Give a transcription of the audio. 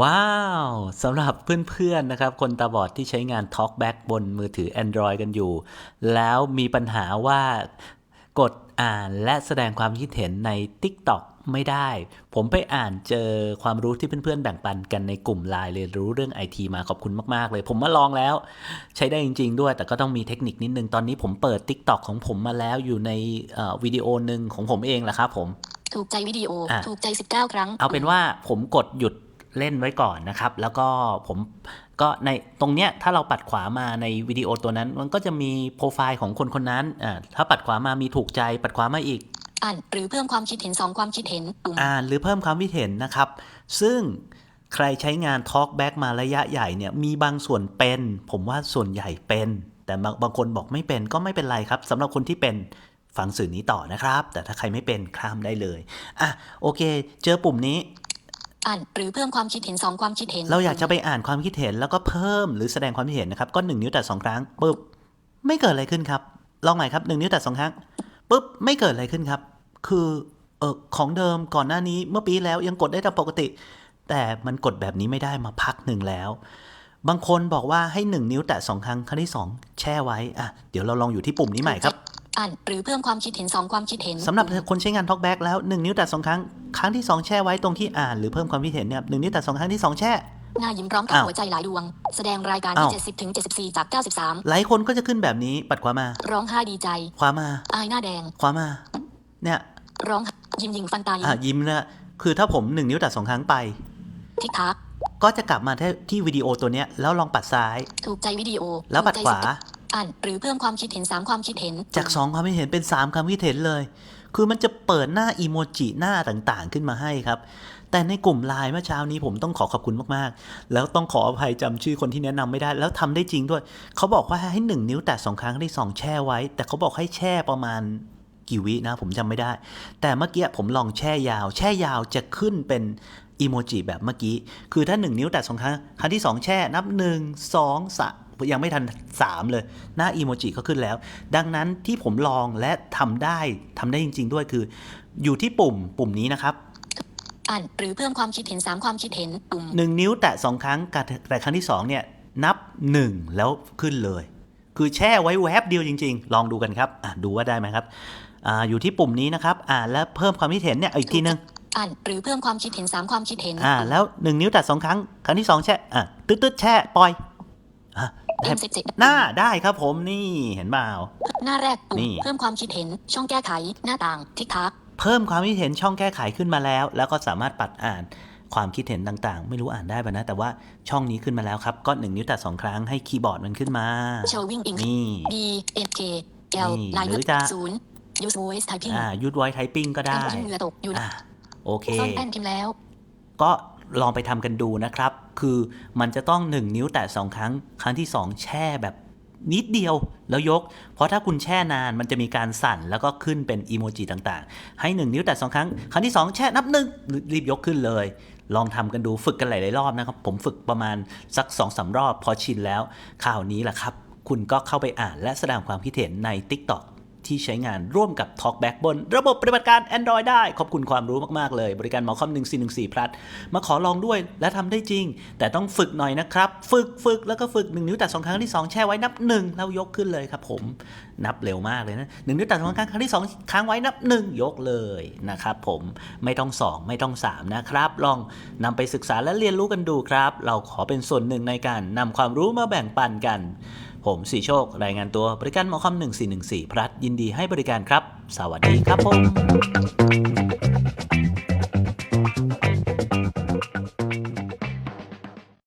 ว้าวสำหรับเพื่อนๆนะครับ คนตาบอดที่ใช้งาน TalkBack บนมือถือ Android กันอยู่ แล้วมีปัญหาว่ากดอ่านและแสดงความคิดเห็นใน TikTok ไม่ได้ ผมไปอ่านเจอความรู้ที่เพื่อนๆ แบ่งปันกันในกลุ่มไลน์เรียนรู้เรื่องไอทีมาขอบคุณมากๆ เลย ผมมาลองแล้ว ใช้ได้จริง ๆ ด้วย แต่ก็ต้องมีเทคนิคนิดนึง ตอนนี้ผมเปิด TikTok ของผมมาแล้วอยู่ในเอ่อวิดีโอหนึ่งของผมเองแหละครับผม ถูกใจวิดีโออะถูกใจ 19 ครั้ง เอาเป็นว่าผมกดหยุด เล่นไว้ก่อนนะครับ แล้วก็ผมก็ในตรงเนี้ยถ้าเราปัดขวามาในวิดีโอตัวนั้น มันก็จะมีโปรไฟล์ของคนคนนั้นอ่าถ้าปัดขวามามีถูกใจปัดขวามาอีกอ่านหรือเพิ่มความคิดเห็น 2 ความคิดเห็นปุ่มอ่านหรือเพิ่มความคิดเห็นนะครับ ซึ่งใครใช้งาน Talkback มาระยะใหญ่เนี่ยมีบางส่วนเป็น ผมว่าส่วนใหญ่เป็น แต่บางบางคนบอกไม่เป็นก็ไม่เป็นไรครับสำหรับคนที่เป็นฟังสื่อนี้ต่อนะครับ แต่ถ้าใครไม่เป็นข้ามได้เลยอะโอเค เจอปุ่มนี้ อ่านหรือเพิ่มความคิดเห็น2ความคิดเห็น เราอยากจะไปอ่านความคิดเห็นแล้วก็เพิ่มหรือแสดงความคิดเห็นนะครับก็หนึ่งนิ้วแต่สองครั้งปุ๊บไม่เกิดอะไรขึ้นครับ ลองใหม่ครับหนึ่งนิ้วแต่สองครั้งปุ๊บไม่เกิดอะไรขึ้นครับ คือเออของเดิมก่อนหน้านี้เมื่อปีแล้วยังกดได้ตามปกติ แต่มันกดแบบนี้ไม่ได้มาพักหนึ่งแล้ว บางคนบอกว่าให้หนึ่งนิ้วแตะสองครั้งครั้งที่สองแช่ไว้อะเดี๋ยวเราลองอยู่ที่ปุ่มนี้ใหม่ครับ อ่านหรือเพิ่มความคิดเห็น 2 ความคิดเห็นสำหรับคนใช้งาน Talkback แล้ว 1 นิ้วแตะสองครั้ง ครั้งที่สองแช่ไว้ตรงที่อ่านหรือเพิ่มความคิดเห็นเนี่ยหนึ่งนิ้วแตะสองครั้งที่สองแช่หน้ายิ้มพร้อมกับอ้าวหัวใจหลายดวง แสดงรายการอ้าที่ว70ถึง74 จาก 93 หลายคนก็จะขึ้นแบบนี้ปัดขวามา ร้องไห้ดีใจขวามาอายหน้าแดงขวามา เนี่ยร้องยิ้มยิงฟันตายิ้อะมยิ้มนะคือถ้าผมหนึ่งนิ้วแตัดสองครั้งไปทิกทักก็จะกลับมาที่ที่วิดีโอตัวเนี้ยแล้วลองปัดซ้าย ถูกใจวิดีโอ แล้วปัดถูกขใจวา19 อ่านหรือเพิ่มความคิดเห็น 3 ความคิดเห็น จากสองความคิดเห็นเป็นสามความคิดเห็นเลย คือมันจะเปิดหน้าอีโมจิหน้าต่างๆ ขึ้นมาให้ครับ แต่ในกลุ่มไลน์เมื่อเช้านี้ผมต้องขอขอบคุณมากๆ แล้วต้องขออภัยจำชื่อคนที่แนะนำไม่ได้ แล้วทำได้จริงด้วย เขาบอกว่าให้หนึ่งนิ้วแตะสองครั้งที่สองแช่ไว้ แต่เขาบอกให้แช่ประมาณกี่วินะผมจำไม่ได้ แต่เมื่อกี้ผมลองแช่ยาว แช่ยาวจะขึ้นเป็นอีโมจิแบบเมื่อกี้ คือถ้า 1 นิ้วแตะสองครั้ง ครั้งที่ 2 แช่ นับ 1 2 3 ยังไม่ทัน 3 เลย หน้าอีโมจิก็ขึ้นแล้ว ดังนั้นที่ผมลองและทำได้ทำได้จริง ๆ ด้วยคือ อยู่ที่ปุ่มปุ่มนี้นะครับอ่านหรือเพิ่มความคิดเห็น 3 ความคิดเห็นปุ่ม1นิ้วแตะ2ครั้งแต่ครั้งที่2เนี่ยนับ 1 แล้วขึ้นเลย คือแช่ไว้แวบเดียวจริง ๆ ลองดูกันครับอะดูว่าได้ไหมครับอาอยู่ที่ปุ่มนี้นะครับอ่าและเพิ่มความคิดเห็นเนี่ยเอาอีกทีนึงอ่านหรือเพิ่มความคิดเห็น 3 ความคิดเห็นอ่าแล้วหนึ่งนิ้วแตัดสองครั้งครั้งที่สองแช่อะตึ๊ดตึ๊ดแช่ปล่อย อะเอ็ได้มเซ็ตเจ็ดหน้าได้ครับผมนี่เห็นเปล่าหน้าแรกปุ่มนี่เพิ่มความคิดเห็นช่องแก้ไขหน้าต่างทิกทักเพิ่มความคิดเห็นช่องแก้ไขขึ้นมาแล้ว แล้วก็สามารถปัดอ่านความคิดเห็นต่างๆ ไม่รู้อ่านได้ป่ะนะ แต่ว่าช่องนี้ขึ้นมาแล้วครับ ก็หนึ่งนิ้วแตัดสองครั้งให้คีย์บอร์ดมันขึ้นมา showing ink นี่ D N K L นี่ลายหรือจะศูนย์ use voice typing อ่ายูดไวไทปิ้งก็ได้การที่เหงื่อตกอยู่อ่าโอเคซ่อนแป้นพิมพ์แล้ว ก็ ลองไปทำกันดูนะครับ คือมันจะต้อง 1 นิ้วแตะ2ครั้ง ครั้งที่ 2 แช่แบบนิดเดียวแล้วยก เพราะถ้าคุณแช่นานมันจะมีการสั่นแล้วก็ขึ้นเป็นอีโมจิต่างๆ ให้ 1 นิ้วแตะ2ครั้ง ครั้งที่ 2 แช่นับหนึ่งรีบยกขึ้นเลย ลองทำกันดูฝึกกันหลายๆรอบนะครับ ผมฝึกประมาณสัก2อสารอบพอชินแล้วข่าวนี้แหละครับ คุณก็เข้าไปอ่านและแสดงความคิดเห็นใน TikTok ที่ใช้งานร่วมกับ TalkBack บนระบบปฏิบัติการ Android ได้ ขอบคุณความรู้มากๆเลย บริการหมอคอม1414 plus มาขอลองด้วยและทำได้จริง แต่ต้องฝึกหน่อยนะครับ ฝึกฝึกแล้วก็ฝึก 1 นิ้วแต่2ครั้งที่ 2 แช่ไว้นับ 1 แล้วยกขึ้นเลยครับผมนับเร็วมากเลยนะ1นิ้วแต่2ครั้งครั้งที่ 2 ค้างไว้นับ 1 ยกเลยนะครับผมไม่ต้อง 2 ไม่ต้อง 3 นะครับ ลองนำไปศึกษาและเรียนรู้กันดูครับ เราขอเป็นส่วนหนึ่งในการนำความรู้มาแบ่งปันกัน ผมสีโชค รายงานตัวบริการหมอคอม1414พลัดยินดีให้บริการครับ สวัสดีครับผม